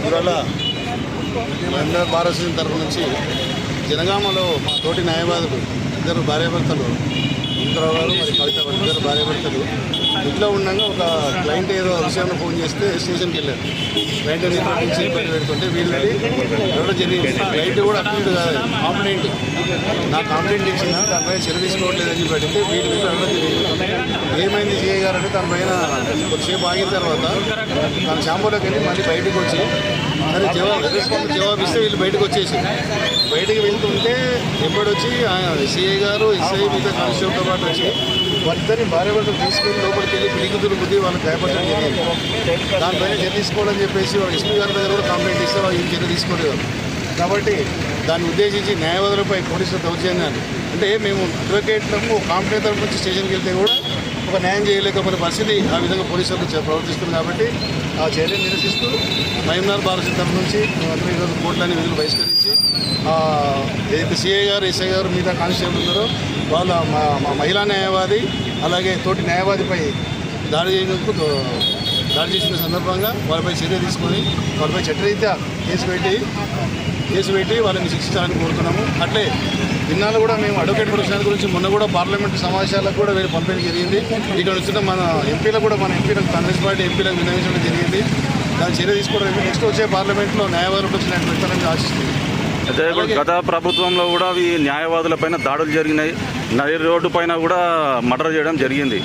ఇవాళ మహిళా భారతదేశం తరఫు నుంచి జనగామలో మా తోటి న్యాయవాదులు ఇద్దరు భార్యాభర్తలు ఇంద్రరావు మరి కవిత ఇద్దరు భార్యాభర్తలు ఇంట్లో ఉండగా ఒక క్లయింట్ ఏదో విషయంలో ఫోన్ చేస్తే స్టేషన్కి వెళ్ళారు క్లయింట్ ఇంట్లో నుంచి ఇబ్బంది పెడుతుంటే వీళ్ళు ఎవరో జరిగింది. క్లయింట్ కూడా అక్యూట్ కాదు కాంప్లైంట్ నా కాంప్లైంట్ ఇచ్చిన దానిపై చర్య తీసుకోవట్లేదని అని పెడితే వీళ్ళు వీళ్ళు వెళ్ళడం జరిగింది. ఏమైంది చేయగారంటే తన పైన కొద్దిసేపు ఆగిన తర్వాత తన షాంపూలోకి వెళ్ళి మళ్ళీ బయటకు వచ్చి సరే జవాబు రెస్పాన్స్ జవాబు ఇస్తే వీళ్ళు బయటకు వచ్చేసి బయటకు వెళ్తుంటే ఎప్పుడొచ్చి సిఐ గారు ఎస్ఐ మిగతా కానిస్టేబుల్తో పాటు వచ్చి వాళ్ళిద్దరిని భార్య భర్త తీసుకెళ్ళి లోపలికి వెళ్ళి పిలిగుతులు బుద్ధి వాళ్ళని గాయపడడం జరిగింది. దానిపైన చర్య తీసుకోవాలని చెప్పేసి వాళ్ళ ఎస్పీ గారి దగ్గర కూడా కంప్లైంట్ ఇస్తే వాళ్ళు ఈ చర్య తీసుకోలేదు. కాబట్టి దాన్ని ఉద్దేశించి న్యాయవాదులపై పోలీసుల దౌర్జన్యాన్ని అంటే మేము అడ్వకేట్లము కాంప్లైంట్ తరపు నుంచి స్టేషన్కి వెళ్తే కూడా ఒక న్యాయం చేయలేకపోయిన పరిస్థితి ఆ విధంగా పోలీసులకు ప్రవర్తిస్తుంది కాబట్టి ఆ చర్యను నిరసిస్తూ మహిమనార్ భారత తరపు నుంచి మేమందరం ఈరోజు కోర్టులని విధులు బహిష్కరించి ఏదైతే సిఐ గారు ఎస్ఐ గారు మిగతా కానిస్టేబుల్ ఉన్నారో వాళ్ళ మా మహిళా న్యాయవాది అలాగే తోటి న్యాయవాదిపై దాడి చేయడానికి దాడి చేసిన సందర్భంగా వాళ్ళపై చర్య తీసుకొని వాళ్ళపై చట్టరీత్యా కేసు పెట్టి కేసు పెట్టి వాళ్ళని శిక్షించాలని కోరుతున్నాము. అట్లే నిన్నాళ్ళు కూడా మేము అడ్వకేట్ ప్రొఫెషనల్ గురించి మొన్న కూడా పార్లమెంట్ సమావేశాలకు కూడా వీళ్ళు పంపిణీ జరిగింది. ఇక్కడ వచ్చిన మన ఎంపీలకు కూడా మన ఎంపీలకు కాంగ్రెస్ పార్టీ ఎంపీలకు వినియోగించడం జరిగింది. దాని చర్య తీసుకోవడం నెక్స్ట్ వచ్చే పార్లమెంట్లో న్యాయవాదులు వచ్చిన పెట్టాలని ఆశిస్తుంది అయితే ఇప్పుడు గత ప్రభుత్వంలో కూడా ఈ న్యాయవాదులపైన దాడులు జరిగినాయి. నది రోడ్డు పైన కూడా మర్డర్ చేయడం జరిగింది.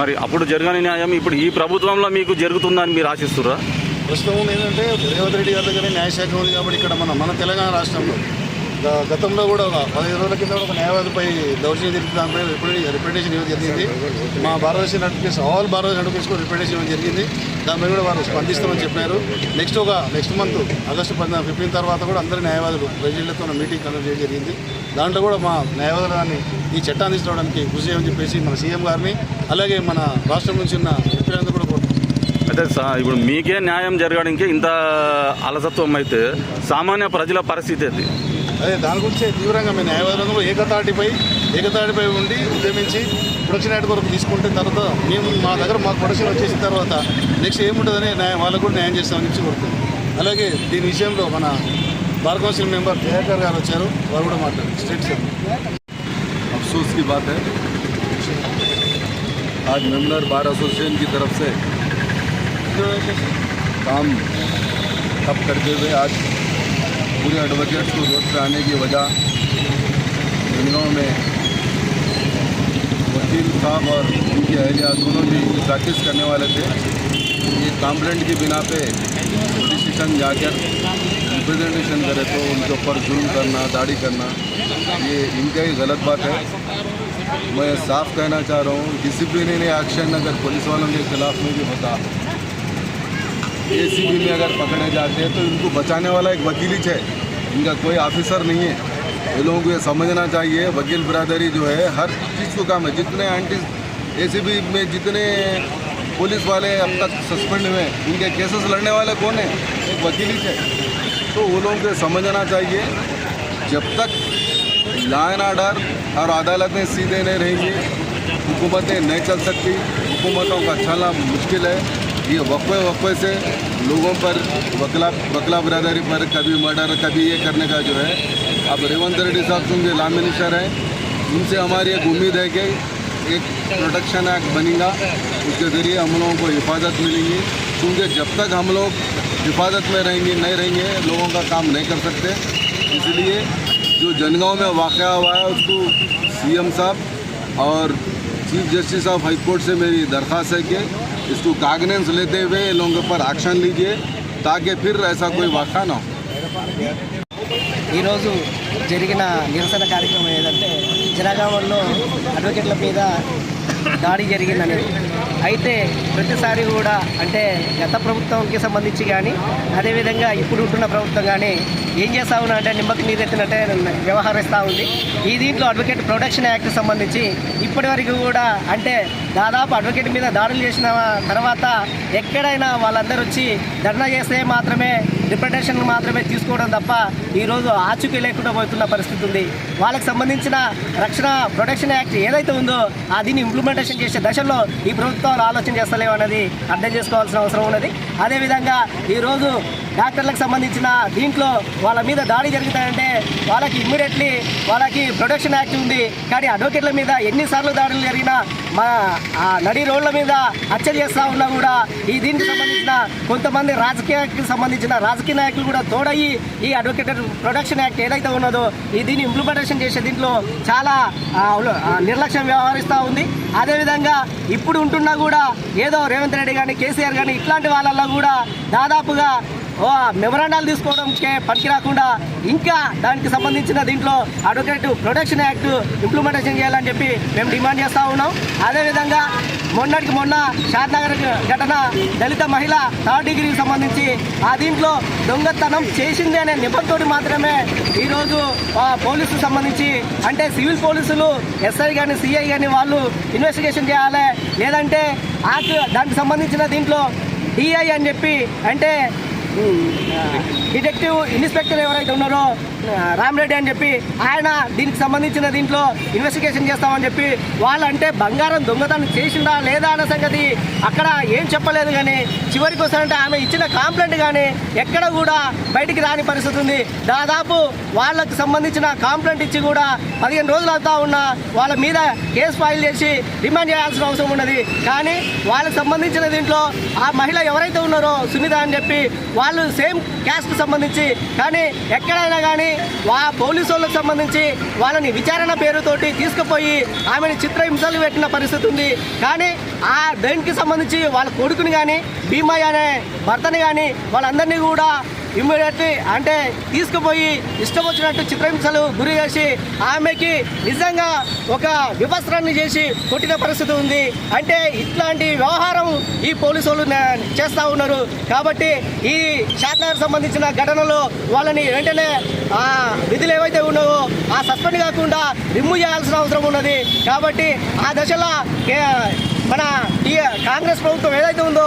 మరి అప్పుడు జరగని న్యాయం ఇప్పుడు ఈ ప్రభుత్వంలో మీకు జరుగుతుందని మీరు ఆశిస్తురా ప్రస్తుతం ఏంటంటే రేవంత్ రెడ్డి గారి దగ్గర న్యాయశాఖ ఉంది కాబట్టి ఇక్కడ మన మన తెలంగాణ రాష్ట్రంలో గతంలో కూడా ఒక పదిహేను రోజుల కింద కూడా ఒక న్యాయవాదిపై దౌర్జన్యం జరిగింది. దానిపై రిప్రజెంట్ రిప్రజెంటేషన్ ఇవ్వడం జరిగింది. మా భారతదేశం నడిపేసి ఆల్ భారతదేశం నోటిఫికేషన్ కూడా రిప్రజెంటేషన్ ఇవ్వడం జరిగింది. దానిపై కూడా వారు స్పందిస్తామని చెప్పారు. నెక్స్ట్ ఒక నెక్స్ట్ మంత్ ఆగస్టు పద్నాలుగు ఫిఫ్టీన్ తర్వాత కూడా అందరి న్యాయవాదులు ప్రజలతో మీటింగ్ కండక్ట్ చేయడం జరిగింది. దాంట్లో కూడా మా న్యాయవాదులని ఈ చట్టాన్ని తీసుకురావడానికి కృషి చేయమని చెప్పేసి మన సీఎం గారిని అలాగే మన రాష్ట్రం నుంచి ఉన్న ఎంపీలందరూ కూడా అయితే ఇప్పుడు మీకే న్యాయం జరగడానికి ఇంత అలసత్వం అయితే సామాన్య ప్రజల పరిస్థితి అది అదే దాని గురించే తీవ్రంగా మేము న్యాయవాదులందరూ ఏకతాటిపై ఏకతాటిపై ఉండి ఉద్యమించి ప్రొడక్షన్ యాక్ట్ కొరకు తీసుకుంటే తర్వాత మేము మా దగ్గర మాకు ప్రొడక్షన్ వచ్చేసిన తర్వాత నెక్స్ట్ ఏముంటుందని న్యాయం వాళ్ళకు కూడా న్యాయం చేస్తామని చెప్పి కోరుతుంది అలాగే దీని విషయంలో మన బార్ కౌన్సిల్ మెంబర్ జయాకర్ గారు వచ్చారు వారు కూడా మాట్లాడారు స్టేట్ సార్ अफसोस की बात है आज मेमनर बार एसोसिएशन की तरफ से काम ठप करते हुए आज पूरे एडवोकेट्स को रोड पर आने की वजह जंगलों में वकील साहब और उनकी अहलिया दोनों भी प्रैक्टिस करने वाले थे। ये कंप्लेंट की बिना पे पुलिस स्टेशन जाकर रिप्रेजेंटेशन करे तो उनके ऊपर जुल्म करना, दाढ़ी करना, ये इनका ही गलत बात है। मैं साफ़ कहना चाह रहा हूँ डिसिप्लिनरी एक्शन अगर पुलिस वालों के खिलाफ में भी होता एसीबी में अगर पकड़े जाते हैं तो इनको बचाने वाला एक वकील ही है इनका कोई ऑफिसर नहीं है। ये लोगों को ये समझना चाहिए वकील बरादरी जो है हर चीज़ को काम है। जितने एंटी एसीबी में जितने पुलिस वाले अब तक सस्पेंड हुए हैं, उनके केसेस लड़ने वाले कौन है? एक वकील ही थे तो वो लोगों को समझना चाहिए जब तक लॉ एंड ऑर्डर और अदालतें सीधे नहीं रहेंगी हुकूमतें नहीं चल सकती हुकूमतों का चलना मुश्किल है। ये वक्फे वक्फे से लोगों पर वकला वकला बरदरी पर कभी मर्डर, कभी ये करने का जो है, अब रेवंत रेड्डी साहब चूँकि लॉ मिनिस्टर हैं। उनसे हमारी एक उम्मीद है कि एक प्रोटेक्शन एक्ट बनेगा, उसके ज़रिए हम लोगों को हिफाजत मिलेगी। क्योंकि जब तक हम लोग हिफाजत में रहेंगे, नहीं रहेंगे, लोगों का काम नहीं कर सकते। इसलिए जो जनगांव में वाक़ हुआ है, उसको सीएम साहब और चीफ जस्टिस ऑफ़ हाईकोर्ट से मेरी दरख्वास्त है कि इसको कागनेंस लेते हुए इन लोगों के ऊपर एक्शन लीजिए ताकि फिर ऐसा कोई वाक़ा ना हो ఈరోజు జరిగిన నిరసన కార్యక్రమం ఏదంటే జనగామంలో అడ్వకేట్ల మీద దాడి జరిగిందనేది అయితే ప్రతిసారి కూడా అంటే గత ప్రభుత్వంకి సంబంధించి కానీ అదేవిధంగా ఇప్పుడు ఉంటున్న ప్రభుత్వం కానీ ఏం చేస్తా ఉన్నా అంటే నిమ్మకి నీరెత్తినట్టే వ్యవహరిస్తూ ఉంది ఈ దీంట్లో అడ్వకేట్ ప్రొటెక్షన్ యాక్ట్ సంబంధించి ఇప్పటి వరకు కూడా అంటే దాదాపు అడ్వకేట్ మీద దాడులు చేసిన తర్వాత ఎక్కడైనా వాళ్ళందరూ వచ్చి ధర్నా చేస్తే మాత్రమే రిప్రజెంటేషన్ మాత్రమే తీసుకోవడం తప్ప ఈరోజు ఆచూకీ లేకుండా పోతున్న పరిస్థితి ఉంది. వాళ్ళకి సంబంధించిన రక్షణ ప్రొటెక్షన్ యాక్ట్ ఏదైతే ఉందో ఆ దీన్ని ఇంప్లిమెంటేషన్ చేసే దశలో ఈ ప్రభుత్వాలు ఆలోచన చేస్తలేవు అనేది అర్థం చేసుకోవాల్సిన అవసరం ఉన్నది. అదేవిధంగా ఈరోజు డాక్టర్లకు సంబంధించిన దీంట్లో వాళ్ళ మీద దాడి జరుగుతాయంటే వాళ్ళకి ఇమ్మీడియట్లీ వాళ్ళకి ప్రొటెక్షన్ యాక్ట్ ఉంది. కానీ అడ్వకేట్ల మీద ఎన్నిసార్లు దాడులు జరిగినా మా నడి రోడ్ల మీద హత్యలు చేస్తూ ఉన్నా కూడా ఈ దీనికి సంబంధించిన కొంతమంది రాజకీయానికి సంబంధించిన రాజకీయ నాయకులు కూడా తోడయ్యి ఈ అడ్వకేట్ ప్రొటెక్షన్ యాక్ట్ ఏదైతే ఉన్నదో ఈ దీన్ని ఇంప్లిమెంటేషన్ చేసే దీంట్లో చాలా నిర్లక్ష్యం వ్యవహరిస్తూ ఉంది. అదేవిధంగా ఇప్పుడు ఉంటున్నా కూడా ఏదో రేవంత్ రెడ్డి కానీ కేసీఆర్ కానీ ఇట్లాంటి వాళ్ళల్లో కూడా దాదాపుగా మెమరాండాలు తీసుకోవడంకే పనికి రాకుండా ఇంకా దానికి సంబంధించిన దీంట్లో అడ్వకేట్ ప్రొటెక్షన్ యాక్ట్ ఇంప్లిమెంటేషన్ చేయాలని చెప్పి మేము డిమాండ్ చేస్తూ ఉన్నాం. అదేవిధంగా మొన్నటికి మొన్న షాద్నగర్ ఘటన దళిత మహిళ థర్డ్ డిగ్రీకి సంబంధించి ఆ దీంట్లో దొంగతనం చేసింది అనే నిబంధనతోటి మాత్రమే ఈరోజు పోలీసు సంబంధించి అంటే సివిల్ పోలీసులు ఎస్ఐ కానీ సిఐ కానీ వాళ్ళు ఇన్వెస్టిగేషన్ చేయాలి. లేదంటే యాక్ట్ దానికి సంబంధించిన దీంట్లో డిఐ అని చెప్పి అంటే డిటెక్టివ్ ఇన్స్పెక్టర్ ఎవరైతే ఉన్నారో రామరెడ్డి అని చెప్పి ఆయన దీనికి సంబంధించిన దీంట్లో ఇన్వెస్టిగేషన్ చేస్తామని చెప్పి వాళ్ళంటే బంగారం దొంగతనం చేసిందా లేదా అన్న సంగతి అక్కడ ఏం చెప్పలేదు కానీ చివరికి వస్తారంటే ఆమె ఇచ్చిన కాంప్లైంట్ కానీ ఎక్కడ కూడా బయటికి రాని పరిస్థితి ఉంది. దాదాపు వాళ్ళకు సంబంధించిన కాంప్లైంట్ ఇచ్చి కూడా పదిహేను రోజులు అవుతా ఉన్నా వాళ్ళ మీద కేసు ఫైల్ చేసి రిమాండ్ చేయాల్సిన అవసరం ఉన్నది. కానీ వాళ్ళకి సంబంధించిన దీంట్లో ఆ మహిళ ఎవరైతే ఉన్నారో సునీత అని చెప్పి వాళ్ళు సేమ్ క్యాస్ట్ సంబంధించి కానీ ఎక్కడైనా కానీ వా పోలీసు వాళ్ళకి సంబంధించి వాళ్ళని విచారణ పేరుతోటి తీసుకుపోయి ఆమెను చిత్రహింసలు పెట్టిన పరిస్థితి ఉంది. కానీ ఆ దానికి సంబంధించి వాళ్ళ కొడుకుని కానీ భీమయ్య అనే భర్తని కానీ వాళ్ళందరినీ కూడా ఇమ్మీడియట్లీ అంటే తీసుకుపోయి ఇష్టం వచ్చినట్టు చిత్రహింసలు గురి చేసి ఆమెకి నిజంగా ఒక వివస్త్రాన్ని చేసి కొట్టిన పరిస్థితి ఉంది. అంటే ఇట్లాంటి వ్యవహారం ఈ పోలీసు వాళ్ళు చేస్తూ ఉన్నారు. కాబట్టి ఈ షాద్నగర్ సంబంధించిన ఘటనలో వాళ్ళని వెంటనే విధులు ఏవైతే ఉన్నాయో ఆ సస్పెండ్ కాకుండా రిమూవ్ చేయాల్సిన అవసరం ఉన్నది. కాబట్టి ఆ దశలో మన కాంగ్రెస్ ప్రభుత్వం ఏదైతే ఉందో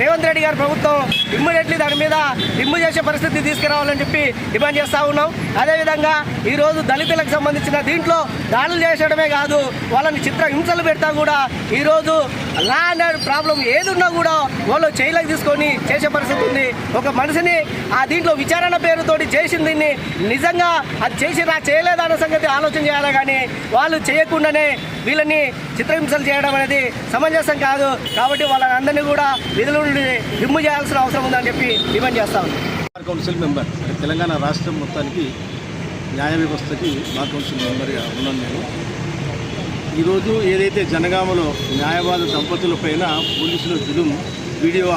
రేవంత్ రెడ్డి గారి ప్రభుత్వం ఇమ్మీడియట్లీ దాని మీద రిమూవ్ చేసే పరిస్థితి తీసుకురావాలని చెప్పి డిమాండ్ చేస్తూ ఉన్నాం. అదేవిధంగా ఈరోజు దళితులకు సంబంధించిన దీంట్లో దాడులు చేసడమే కాదు వాళ్ళని చిత్ర హింసలు పెడతా కూడా ఈరోజు లా అండ్ ప్రాబ్లం ఏది ఉన్నా కూడా వాళ్ళు చేయలేక తీసుకొని చేసే పరిస్థితి ఉంది. ఒక మనిషిని ఆ దీంట్లో విచారణ పేరుతోటి చేసింది దీన్ని నిజంగా అది చేసినా చేయలేదా అన్న సంగతి ఆలోచన చేయాలి కానీ వాళ్ళు చేయకుండానే వీళ్ళని చిత్రహింసలు చేయడం అనేది సమంజసం కాదు. కాబట్టి వాళ్ళందరినీ కూడా నిధుల నుండి రిమూవ్ చేయాల్సిన అవసరం ఉందని చెప్పి డిమాండ్ చేస్తాను బార్ కౌన్సిల్ మెంబర్ తెలంగాణ రాష్ట్రం మొత్తానికి న్యాయ వ్యవస్థకి బార్ కౌన్సిల్ మెంబర్గా ఉన్నాను నేను. ఈరోజు ఏదైతే జనగామలో న్యాయవాద దంపతులపైన పోలీసుల జులుం వీడియో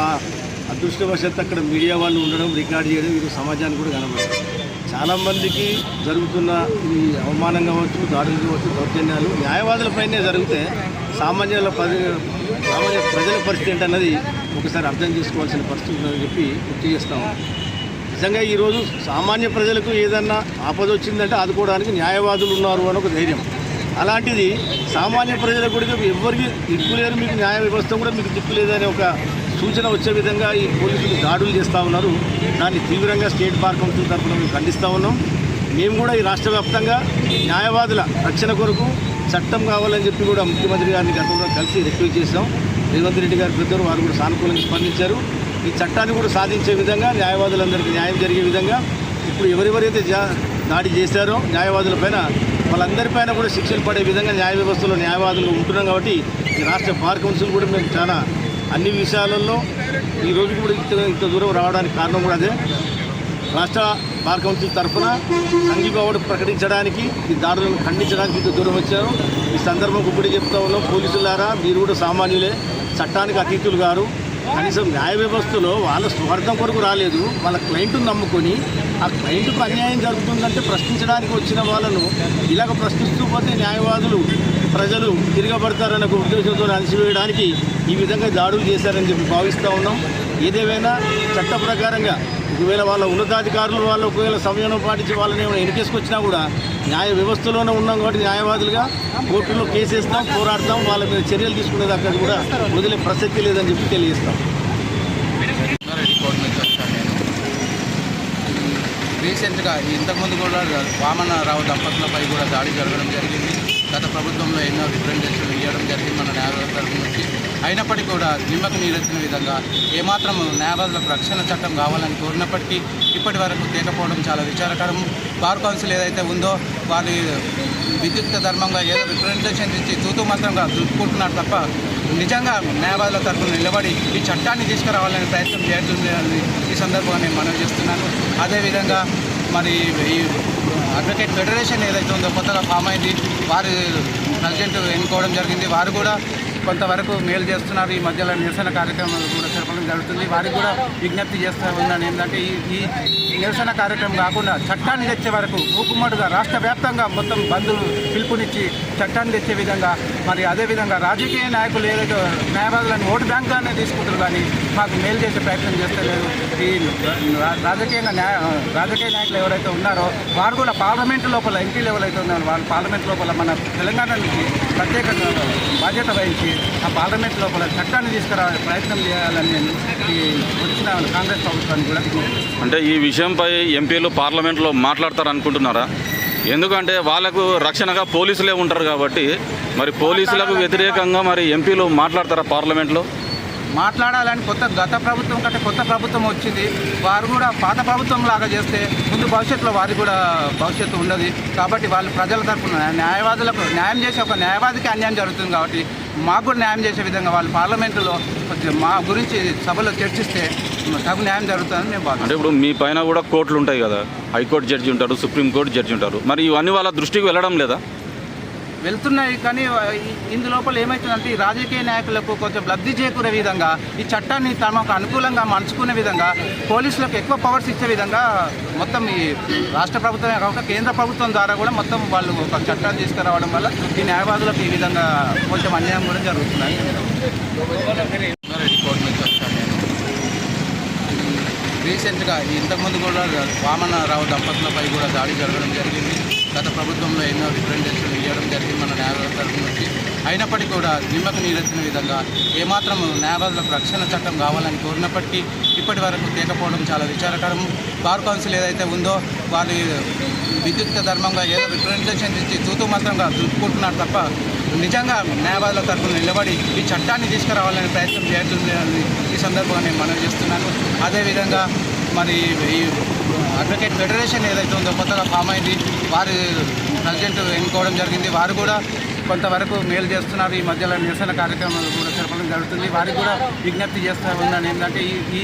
అదృష్టవశాత్తు అక్కడ మీడియా వాళ్ళు ఉండడం రికార్డ్ చేయడం ఇది సమాజానికి కూడా కనబడుతుంది చాలామందికి జరుగుతున్న ఈ అవమానం కావచ్చు దాడులు కావచ్చు దౌర్జన్యాలు న్యాయవాదులపైనే జరిగితే సామాన్యుల పరి సామాన్య ప్రజల పరిస్థితి ఏంటన్నది ఒకసారి అర్థం చేసుకోవాల్సిన పరిస్థితి ఉందని చెప్పి గుర్తు చేస్తాము. నిజంగా ఈరోజు సామాన్య ప్రజలకు ఏదన్నా ఆపద వచ్చిందంటే ఆదుకోవడానికి న్యాయవాదులు ఉన్నారు అని ఒక ధైర్యం. అలాంటిది సామాన్య ప్రజలకు కూడా ఎవరికి దిక్కు లేరు మీకు న్యాయ వ్యవస్థ కూడా మీకు దిక్కు లేదనే ఒక సూచన వచ్చే విధంగా ఈ పోలీసులు దాడులు చేస్తూ ఉన్నారు. దాన్ని తీవ్రంగా స్టేట్ బార్ కౌన్సిల్ తరఫున మేము ఖండిస్తూ ఉన్నాం. మేము కూడా ఈ రాష్ట్ర వ్యాప్తంగా న్యాయవాదుల రక్షణ కొరకు చట్టం కావాలని చెప్పి కూడా ముఖ్యమంత్రి గారిని గతంలో కలిసి రిక్వెస్ట్ చేసాం రేవంత్ రెడ్డి గారి పెద్దలు వారు కూడా సానుకూలంగా స్పందించారు. ఈ చట్టాన్ని కూడా సాధించే విధంగా న్యాయవాదులందరికీ న్యాయం జరిగే విధంగా ఇప్పుడు ఎవరెవరైతే జా దాడి చేశారో న్యాయవాదులపైన వాళ్ళందరిపైన కూడా శిక్షలు పడే విధంగా న్యాయ వ్యవస్థలో న్యాయవాదులు ఉంటున్నాం కాబట్టి ఈ రాష్ట్ర బార్ కౌన్సిల్ కూడా మేము చాలా అన్ని విషయాలలో ఈ రోజు కూడా ఇంత ఇంత దూరం రావడానికి కారణం కూడా అదే. రాష్ట్ర బార్ కౌన్సిల్ తరఫున సంఘీభావుడు ప్రకటించడానికి ఈ దాడులను ఖండించడానికి ఇంత దూరం వచ్చారు. ఈ సందర్భం ఇప్పుడు చెప్తా ఉన్నాం పోలీసులారా మీరు కూడా సామాన్యులే చట్టానికి అతిథులు గారు. కనీసం న్యాయ వ్యవస్థలో వాళ్ళ స్వార్థం కొరకు రాలేదు. వాళ్ళ క్లయింట్ను నమ్ముకొని ఆ క్లయింట్కు అన్యాయం జరుగుతుందంటే ప్రశ్నించడానికి వచ్చిన వాళ్ళను ఇలాగ ప్రశ్నిస్తూ పోతే న్యాయవాదులు ప్రజలు తిరగబడతారన్న ఒక ఉద్దేశంతో అణిచివేయడానికి ఈ విధంగా దాడులు చేశారని చెప్పి భావిస్తూ ఉన్నాం. ఏదేమైనా చట్ట ప్రకారంగా ఒకవేళ వాళ్ళ ఉన్నతాధికారులు వాళ్ళు ఒకవేళ సమయం పాటించి వాళ్ళని ఏమైనా ఎన్నికేసుకొచ్చినా కూడా న్యాయ వ్యవస్థలోనే ఉన్నాం కాబట్టి న్యాయవాదులుగా కోర్టులో కేసేస్తాం పోరాడతాం వాళ్ళ మీద చర్యలు తీసుకునేది దాకా కూడా వదిలే ప్రసక్తి లేదని చెప్పి తెలియజేస్తాం రెడ్డి కోర్టు నుంచి వచ్చాను నేను రీసెంట్గా ఇంతకుముందు కూడా వామనరావు దంపతులపై కూడా దాడి జరగడం జరిగింది. గత ప్రభుత్వంలో ఎన్నో రిప్రజెంటేషన్లు ఇవ్వడం జరిగింది మన న్యాయవాదుల తరఫు నుంచి. అయినప్పటికీ కూడా నిమ్మకు నీరెత్తిన విధంగా ఏమాత్రం న్యాయవాదులకు రక్షణ చట్టం కావాలని కోరినప్పటికీ ఇప్పటి వరకు తేకపోవడం చాలా విచారకరం. బార్ కౌన్సిల్ ఏదైతే ఉందో వారి విద్యుక్త ధర్మంగా ఏదో రిప్రజెంటేషన్ ఇచ్చి తూతూ మాత్రంగా చూసుకుంటున్నారు తప్ప నిజంగా న్యాయవాదుల తరఫున నిలబడి ఈ చట్టాన్ని తీసుకురావాలని ప్రయత్నం చేయాలని ఈ సందర్భంగా నేను మనవి చేస్తున్నాను. అదేవిధంగా మరి ఈ అడ్వకేట్ ఫెడరేషన్ ఏదైతే ఉందో కొత్తగా ఫామ్ అయింది వారు ప్రెసిడెంట్ ఎన్నుకోవడం జరిగింది. వారు కూడా కొంతవరకు మేలు చేస్తున్నారు. ఈ మధ్యలో నిరసన కార్యక్రమాలు కూడా జరపడం జరుగుతుంది. వారికి కూడా విజ్ఞప్తి చేస్తూ ఉన్నాను. ఏంటంటే ఈ ఈ ఈ నిరసన కార్యక్రమం కాకుండా చట్టాన్ని తెచ్చే వరకు మూకుమ్మడిగా రాష్ట్ర వ్యాప్తంగా మొత్తం బంధువులు పిలుపునిచ్చి చట్టాన్ని తెచ్చే విధంగా మరి అదేవిధంగా రాజకీయ నాయకులు ఏదైతే న్యాయవాదులను ఓటు బ్యాంక్గానే తీసుకుంటారు కానీ మాకు మేలు చేసే ప్రయత్నం చేస్తలేదు. ఈ రాజకీయంగా న్యాయ రాజకీయ నాయకులు ఎవరైతే ఉన్నారో వారు కూడా పార్లమెంట్ లోపల ఎంపీ లెవెల్ అయితే ఉన్నారో. వాళ్ళు పార్లమెంట్ లోపల మన తెలంగాణ నుంచి ప్రత్యేకంగా బాధ్యత వహించి ఆ పార్లమెంట్ లోపల చట్టాన్ని తీసుకురా ప్రయత్నం చేయాలని నేను ఈ వచ్చిన కాంగ్రెస్ ప్రభుత్వాన్ని కూడా అంటే ఈ విషయం విషయంపై ఎంపీలు పార్లమెంట్లో మాట్లాడతారు అనుకుంటున్నారా ఎందుకంటే వాళ్ళకు రక్షణగా పోలీసులే ఉంటారు కాబట్టి మరి పోలీసులకు వ్యతిరేకంగా మరి ఎంపీలు మాట్లాడతారా పార్లమెంట్లో? మాట్లాడాలని కొత్త గత ప్రభుత్వం కంటే కొత్త ప్రభుత్వం వచ్చింది. వారు కూడా పాత ప్రభుత్వం లాగా చేస్తే ముందు భవిష్యత్తులో వారికి కూడా భవిష్యత్తు ఉండదు. కాబట్టి వాళ్ళు ప్రజల తరఫున న్యాయవాదులకు న్యాయం చేసే ఒక న్యాయవాదికి అన్యాయం జరుగుతుంది కాబట్టి మాకు కూడా న్యాయం చేసే విధంగా వాళ్ళు పార్లమెంటులో మా గురించి సభలో చర్చిస్తే తగు న్యాయం జరుగుతుందని మేము భావిస్తున్నాం. అంటే ఇప్పుడు మీ పైన కూడా కోర్టులు ఉంటాయి కదా. హైకోర్టు జడ్జి ఉంటారు సుప్రీంకోర్టు జడ్జి ఉంటారు. మరి ఇవన్నీ వాళ్ళ దృష్టికి వెళ్ళడం లేదా? వెళ్తున్నాయి కానీ ఇందు ఇందులోపల ఏమవుతుందంటే ఈ రాజకీయ నాయకులకు కొంచెం లబ్ధి చేకూరే విధంగా ఈ చట్టాన్ని తమకు అనుకూలంగా మలుచుకునే విధంగా పోలీసులకు ఎక్కువ పవర్స్ ఇచ్చే విధంగా మొత్తం ఈ రాష్ట్ర ప్రభుత్వమే కాకుండా కేంద్ర ప్రభుత్వం ద్వారా కూడా మొత్తం వాళ్ళు ఒక చట్టాన్ని తీసుకురావడం వల్ల ఈ న్యాయవాదులకు ఈ విధంగా కొంచెం అన్యాయం కూడా జరుగుతున్నాయి. రీసెంట్గా ఇంతకుముందు కూడా వామనరావు దంపతులపై కూడా దాడి జరగడం జరిగింది. గత ప్రభుత్వంలో ఎన్నో రిప్రజెంటేషన్లు ఇవ్వడం జరిగింది మన న్యాయవాదుల తరఫు నుంచి. అయినప్పటికీ కూడా నిమ్మకు నీరెత్తిన విధంగా ఏమాత్రం న్యాయవాదులకు రక్షణ చట్టం కావాలని కోరినప్పటికీ ఇప్పటి వరకు తేకపోవడం చాలా విచారకరం బార్ కౌన్సిల్ ఏదైతే ఉందో వారి విద్యుక్త ధర్మంగా ఏదో రిప్రజెంటేషన్ ఇచ్చి తూతూ మాత్రంగా చూసుకుంటున్నారు తప్ప నిజంగా న్యాయవాదుల తరఫున నిలబడి ఈ చట్టాన్ని తీసుకురావాలని ప్రయత్నం చేయాలని ఈ సందర్భంగా నేను మనవి చేస్తున్నాను. అదేవిధంగా మరి ఈ అడ్వకేట్ ఫెడరేషన్ ఏదైతే ఉందో కొత్తగా ఫామ్ అయింది వారి ప్రెసిడెంట్ ఎన్నుకోవడం జరిగింది. వారు కూడా కొంతవరకు మేలు చేస్తున్నారు. ఈ మధ్యలో నిరసన కార్యక్రమాలు కూడా జరపడం జరుగుతుంది. వారికి కూడా విజ్ఞప్తి చేస్తూ ఉన్నాను. ఏంటంటే ఈ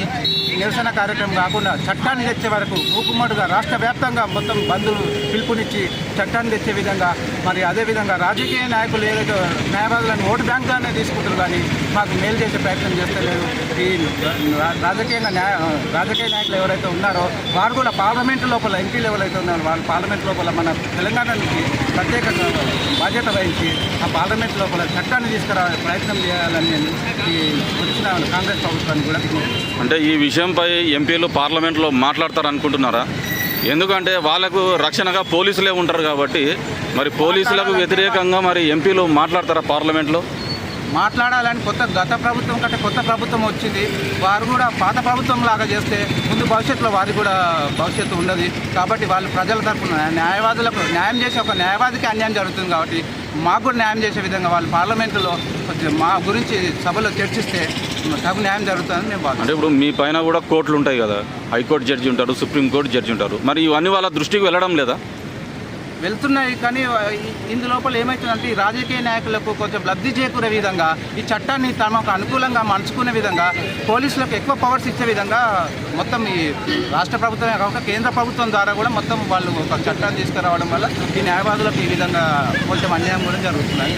ఈ నిరసన కార్యక్రమం కాకుండా చట్టాన్ని తెచ్చే వరకు ఊపుమడుగా రాష్ట్ర వ్యాప్తంగా మొత్తం బంధువులు పిలుపునిచ్చి చట్టాన్ని తెచ్చే విధంగా మరి అదేవిధంగా రాజకీయ నాయకులు ఏదైతే న్యాయవాదులను ఓటు బ్యాంక్గానే తీసుకుంటారు కానీ మాకు మేలు చేసే ప్రయత్నం చేస్తలేరు ఈ రాజకీయంగా న్యాయ రాజకీయ నాయకులు ఎవరైతే ఉన్నారో వారు కూడా పార్లమెంటు లోపల ఎంపీలు ఎవరైతే ఉన్నారో. వాళ్ళు పార్లమెంట్ లోపల మన తెలంగాణకి ప్రత్యేకంగా బాధ్యత వహించి ఆ పార్లమెంట్ లోపల చట్టాన్ని తీసుకురా ప్రయత్నం చేయాలని నేను ఈ వచ్చిన కాంగ్రెస్ ప్రభుత్వాన్ని కూడా అంటే ఈ విషయంపై ఎంపీలు పార్లమెంట్లో మాట్లాడతారు అనుకుంటున్నారా ఎందుకంటే వాళ్ళకు రక్షణగా పోలీసులే ఉంటారు కాబట్టి మరి పోలీసులకు వ్యతిరేకంగా మరి ఎంపీలు మాట్లాడతారా పార్లమెంట్లో? మాట్లాడాలని కొత్త గత ప్రభుత్వం కంటే కొత్త ప్రభుత్వం వచ్చింది. వారు కూడా పాత ప్రభుత్వం లాగా చేస్తే ముందు భవిష్యత్తులో వారి కూడా భవిష్యత్తు ఉండదు. కాబట్టి వాళ్ళు ప్రజల తరఫున న్యాయవాదులకు న్యాయం చేసే ఒక న్యాయవాదికి అన్యాయం జరుగుతుంది కాబట్టి మాకు కూడా న్యాయం చేసే విధంగా వాళ్ళు పార్లమెంటులో మా గురించి సభలో చర్చిస్తే తగు న్యాయం జరుగుతుందని మేము అంటే ఇప్పుడు మీ పైన కూడా కోర్టులు ఉంటాయి కదా. హైకోర్టు జడ్జి ఉంటారు సుప్రీంకోర్టు జడ్జి ఉంటారు. మరి ఇవన్నీ వాళ్ళ దృష్టికి వెళ్ళడం లేదా? వెళ్తున్నాయి కానీ ఇందు లోపల ఏమవుతుందంటే ఈ రాజకీయ నాయకులకు కొంచెం లబ్ధి చేకూరే విధంగా ఈ చట్టాన్ని తమకు అనుకూలంగా మలుచుకునే విధంగా పోలీసులకు ఎక్కువ పవర్స్ ఇచ్చే విధంగా మొత్తం ఈ రాష్ట్ర ప్రభుత్వమే కాకుండా కేంద్ర ప్రభుత్వం ద్వారా కూడా మొత్తం వాళ్ళు ఒక చట్టాన్ని తీసుకురావడం వల్ల ఈ న్యాయవాదులకు ఈ విధంగా కొంచెం అన్యాయం కూడా జరుగుతున్నాయి